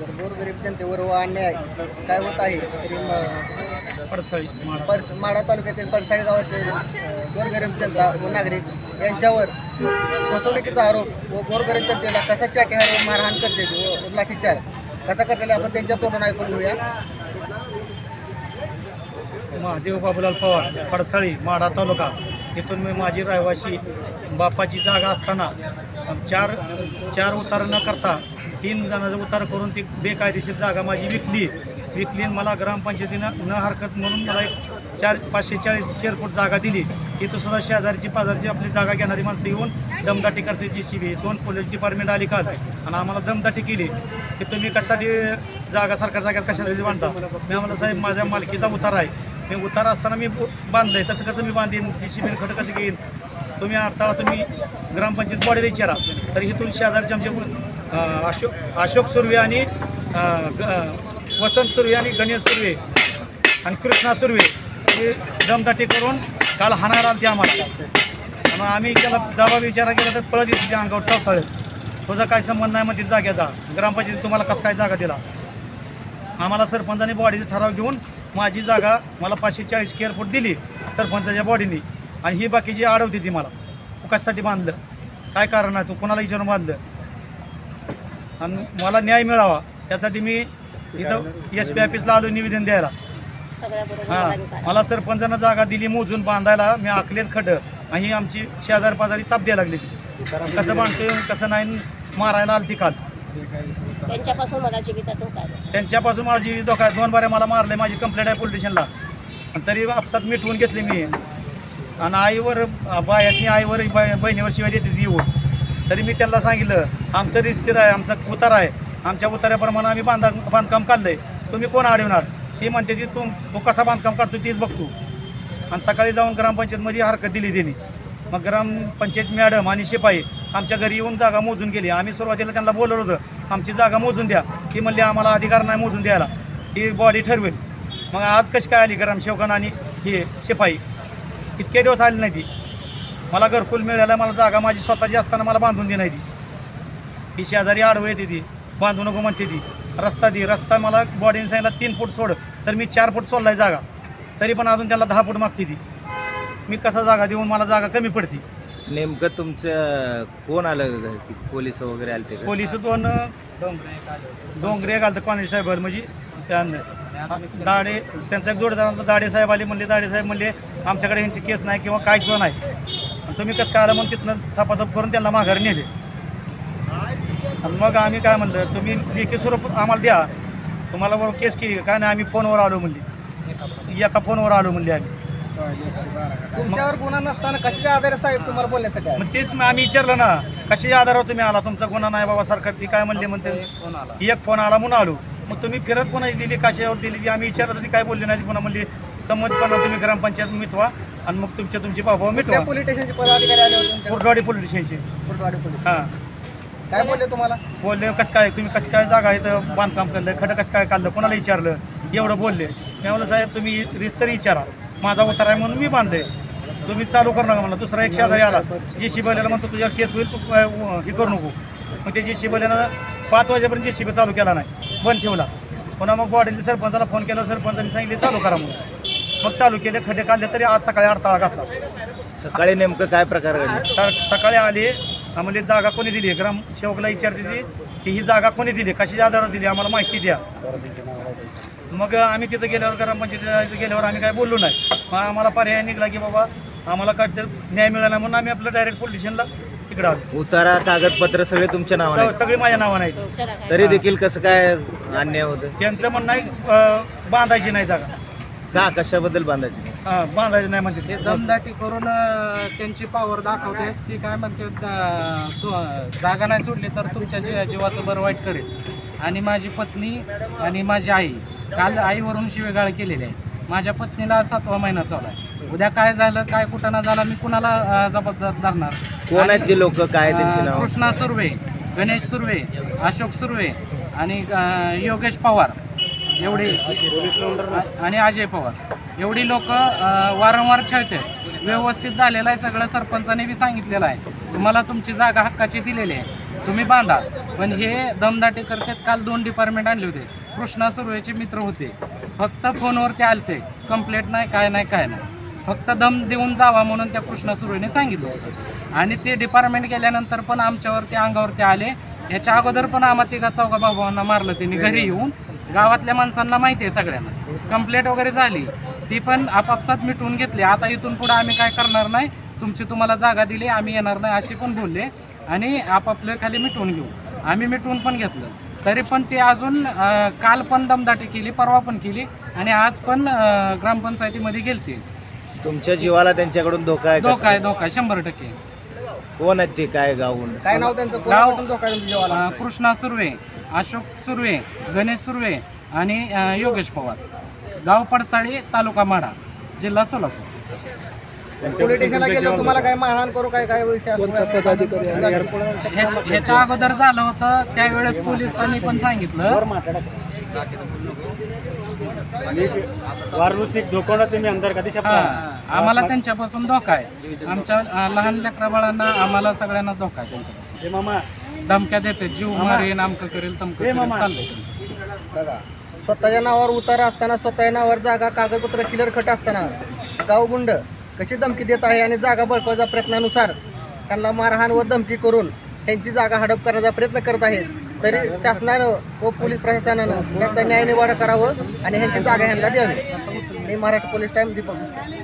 जर गोरगरीब जनतेवर व अन्याय काय होत आहे तरी म- पडसळी माडा. पडस माडा तालुक्यातील पडसाळी गावातील अ, गोरगरीब जनता व नागरिक यांच्यावर फसवणुकीचा आरोप व गोरगरीब जनतेला कसा चाटीहार व मारहाण करते व लाठीचार कसा करलेला आपण त्यांच्या तोंडून ऐकून घेऊया. महादेव बाबूलाल पवार पडसळी माडा तालुका. इथून मी माझी रहिवाशी बापाची जागा असताना चार चार उतार न करता तीन जणांचा उतार करून ती बेकायदेशीर जागा माझी विकली. विकली आणि मला ग्रामपंचायतीनं न हरकत म्हणून मला एक चार पाचशे चाळीस स्क्वेअर फूट जागा दिली. तिथं सुद्धा शेजारची पाजारची आपली जागा घेणारी माणसं येऊन दमदाटी करते जी सी बी दोन पोलीस डिपार्टमेंट आली काल आणि आम्हाला दमदाटी केली. की तुम्ही कशासाठी जागा सरकार जाग्यात कशासाठी बांधता? मी आम्हाला साहेब माझ्या मालकीचा उतार आहे. मी उतार असताना मी बांधलंय. तसं कसं मी बांधीन? जी सी बी खडं कसं घेईन? तुम्ही अडथळा तुम्ही ग्रामपंचायत बॉडीला विचारा तर इथून शेजारचे आमचे अशोक अशोक सुर्वे आणि ग- वसंत सुर्वे आणि गणेश सुर्वे आणि कृष्णा सुर्वे हे दमदाटी करून काल हाणार आलते आम्हाला. आणि आम्ही त्याला जबाब विचारा केला तर पळत येते अंगावर चौथळे. तुझा काय संबंध नाही म्हणते जागेचा. ग्रामपंचायत तुम्हाला कसं काय जागा दिला? आम्हाला सरपंचाने बॉडीचा ठराव घेऊन माझी जागा मला पाचशे चाळीस स्क्वेअर फूट दिली सरपंचाच्या बॉडीने आणि ही बाकीची अडवते ती मला. तू कशासाठी बांधलं. काय कारण आहे? तू कोणाला विचारून बांधलं? आणि मला न्याय मिळावा. यासाठी मी इथं एस पी ऑफिसला आलो निवेदन द्यायला. हां. मला सरपंचानं जागा दिली मोजून बांधायला. मी आखलेत खड्डं आणि ही आमची शेजार पाजारी ताप द्यायला लागली कसं बांधतोय कसं नाही मारायला आलती काल. त्यांच्यापासून मला जीवित धोका आहे. त्यांच्यापासून माझा जीवित धोका आहे. दोन बारे मला मारले. माझी कंप्लेंट आहे पोलीस स्टेशनला आणि तरी आपसात मिटवून घेतली मी. आणि आईवर बायासनी आईवर बाय- बहिणीवर शिवाय देते ती येऊन. तरी मी त्यांना सांगितलं आमचं रिस्तीर आहे आमचा उतार आहे. आमच्या उतार्याप्रमाणे आम्ही बांधा बांधकाम काढलंय. तुम्ही कोण अडवणार ती म्हणते ती तू तू कसा बांधकाम काढतो तीच बघतो. आणि सकाळी जाऊन ग्रामपंचायतमध्ये हरकत दिली त्यांनी. मग ग्रामपंचायत मॅडम आणि शिपाई आमच्या घरी येऊन जागा मोजून गेली. आम्ही सुरुवातीला त्यांना बोलवलं होतं आमची जागा मोजून द्या. ती म्हणली आम्हाला अधिकार नाही मोजून द्यायला. ही बॉडी ठरवेल. मग आज कशी काय आली ग्रामसेवकांना आणि हे शिपाई? इतके दिवस आली नाही ती. मला घरकुल मिळालं मला जागा माझी स्वतःची असताना मला बांधून दे नाही ती. ही शेजारी आडवं येते ती. बांधू नको म्हणते ती. रस्ता दे रस्ता मला बॉडीने सांगितला तीन फूट सोड तर मी चार फूट सोडलाय जागा. तरी पण अजून त्याला दहा फूट मागते ती. मी कसा जागा देऊन मला जागा कमी पडते? नेमकं तुमचं कोण आलं की पोलीस वगैरे आले ते पोलीस दोन डोंगरे घालतं कॉन्स्टेबल म्हणजे. त्यांना. दाडे त्यांचा एक जोडदार आमचा दाडे साहेब आले म्हणले दाडे साहेब म्हणले आमच्याकडे ह्यांची केस नाही किंवा काय सुद्धा नाही. आणि तुम्ही कसं काय आलं म्हणून तिथनं थापाथप करून त्यांना माघारी नेले. आणि मग आम्ही काय म्हणलं तुम्ही लेखी स्वरूप आम्हाला द्या. तुम्हाला वर केस केली का? काय नाही आम्ही फोनवर आलो म्हणली. एका फोनवर आलो म्हणले आम्ही. तुमच्यावर गुन्हा नसताना कशाच्या आधारे साहेब तुम्हाला बोलण्यासाठी? मग तेच मग आम्ही विचारलं ना कशी आधारावर तुम्ही आला? तुमचा गुन्हा नाही बाबा सरकार ती काय म्हणले म्हणते? एक फोन आला. म्हणून आलो. मग तुम्ही फिरत कोणाची दिली कशावर दिली? ती आम्ही विचारलं ती काय बोलली नाही पुन्हा म्हणली संमतपणा तुम्ही ग्रामपंचायत मिटवा आणि मग तुमच्या तुमची बाबा मिटवा. पोलीस स्टेशनचे पदाधिकारी आले होते तुमच्याकडे? कुरडवाडी पोलीस स्टेशनचे कुर्डवाडी पोलीस हां. काय बोलले तुम्हाला? बोलले कसं काय तुम्ही कसं काय जागा इथं बांधकाम केलं खडं कसं काय काढलं? कोणाला विचारलं? एवढं बोलले. मी म्हणलं साहेब तुम्ही रिस तरी विचारा. माझा उतार आहे म्हणून मी बांधले तुम्ही चालू करू नका मला दुसरा एक शेजारी आला. जे शिबल्याला म्हणतो तुझ्या केस होईल तू हे करू नको. मग ते जे शिबल्यानं पाच वाजेपर्यंत जे शिबी चालू केला नाही. बंद ठेवला. पुन्हा मग बॉडीने सरपंचाला फोन केला. सरपंचाने सांगितले चालू करा म्हणून. मग चालू केले खड्डे काढले तरी आज सकाळी अडथळा घातला. सकाळी नेमकं काय प्रकार घडला? सकाळी आले आम्हाला जागा कोणी दिली? ग्राम सेवकला विचारते ती की ही जागा कोणी दिली? कशाच्या आधारावर दिली? आम्हाला माहिती द्या. मग आम्ही तिथं गेल्यावर ग्रामपंचायतीला इथं गेल्यावर आम्ही काय बोललो नाही. मग आम्हाला पर्याय निघला की बाबा आम्हाला काय तर न्याय मिळाला म्हणून आम्ही आपलं डायरेक्ट पोलीस स्टेशनला इकडं आलो. उतारा कागदपत्र सगळे तुमच्या नावाने स- सगळी माझ्या नावानं आहेत. तरी देखील कसं काय अन्याय होतं त्यांचं म्हणणं आहे अं, बांधायची नाही जागा. का कशाबद्दल बांधायची? हां बांधायची नाही म्हणते ते. ते. दमदाटी करून अं, त्यांची पावर दाखवते. ती काय म्हणते अं, तू अं, जागा नाही सोडली तर तुमच्या जी जीवाचं बरं वाईट करेल. आणि माझी पत्नी आणि माझी आई काल आईवरून शिवेगाळ केलेली आहे. माझ्या पत्नीला सातवा महिना चालू आहे. उद्या काय झालं काय कुठं ना झालं मी कुणाला अं, जबाबदार धरणार? कोण आहेत ते लोक? काय त्यांची नाव? कृष्णा सुर्वे गणेश सुर्वे अशोक सुर्वे आणि अं, योगेश पवार. एवढे. आणि अजय पवार. एवढी लोक वारंवार छळते व्यवस्थित झालेलं आहे सगळं. सरपंचाने बी सांगितलेलं आहे. तुम्हाला तुमची जागा हक्काची दिलेली आहे. तुम्ही बांधा. पण हे दमदाटी करतात. काल दोन डिपार्टमेंट आणले होते. कृष्णा सुर्वेचे मित्र होते. फक्त फोनवरती आलते. कंप्लेंट नाही काय नाही काय नाही. फक्त दम देऊन जावा म्हणून त्या कृष्णा सुर्वेने सांगितलं होतं. आणि ते डिपार्टमेंट गेल्यानंतर पण आमच्यावरती अंगावरती आले. याच्या अगोदर पण आम्हा तिघा चौघा भावांना मारलं. त्यांनी घरी येऊन गावातल्या माणसांना माहिती आहे सगळ्यांना. कंप्लेंट वगैरे झाली ती पण आपापसात मिटवून घेतली. आता इथून पुढे आम्ही काय करणार नाही तुमची तुम्हाला जागा दिली आम्ही येणार नाही अशी पण बोलले आणि आपापले खाली मिटवून घेऊ. आम्ही मिटवून पण घेतलं. तरी पण ते अजून काल पण दमदाटी केली परवा पण केली आणि आज पण ग्रामपंचायतीमध्ये गेलते. तुमच्या जीवाला त्यांच्याकडून धोका आहे धोका आहे? धोका शंभर टक्के. कोण आहेत ते काय गावून काय नाव त्यांचं? कोणापासून धोका आहे तुमच्या जीवाला अं, कृष्णा सुर्वे अशोक सुर्वे गणेश सुर्वे आणि अं, योगेश पवार. गाव पडसाळी तालुका माडा जिल्हा सोलापूर. पोलीस स्टेशनला गेलं तुम्हाला काय मारहाण करू काय काय विषय असतो? ह्याच्या ह्याच्या अगोदर झालं होतं त्यावेळेस पोलिसांनी पण सांगितलं. हा, आम्हाला त्यांच्यापासून धोका आहे. आमच्या लहान लेकरा बाळांना आम्हाला सगळ्यांनाच धोका आहे त्यांच्यापासून. धमक्या देते जीव मारेन आमकं करेल तमकं करेल चाललंय त्यांचं. बघा स्वतःच्या नावावर उतारा असताना स्वतःच्या नावावर जागा कागदपत्र क्लिअर खट असताना. गावगुंड कशी धमकी देत आहे आणि जागा बळकावच्या प्रयत्नानुसार त्यांना मारहाण व धमकी करून त्यांची जागा हडप करण्याचा प्रयत्न करत आहेत. तरी शासनानं व पोलीस प्रशासनानं त्याचा न्याय निवाडा करावं आणि ह्यांची जागा ह्यांना द्यावी मी Maharashtra police time Deepak Sutke.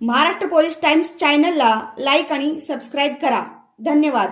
Maharashtra police times चॅनलला लाईक आणि सबस्क्राईब करा. धन्यवाद.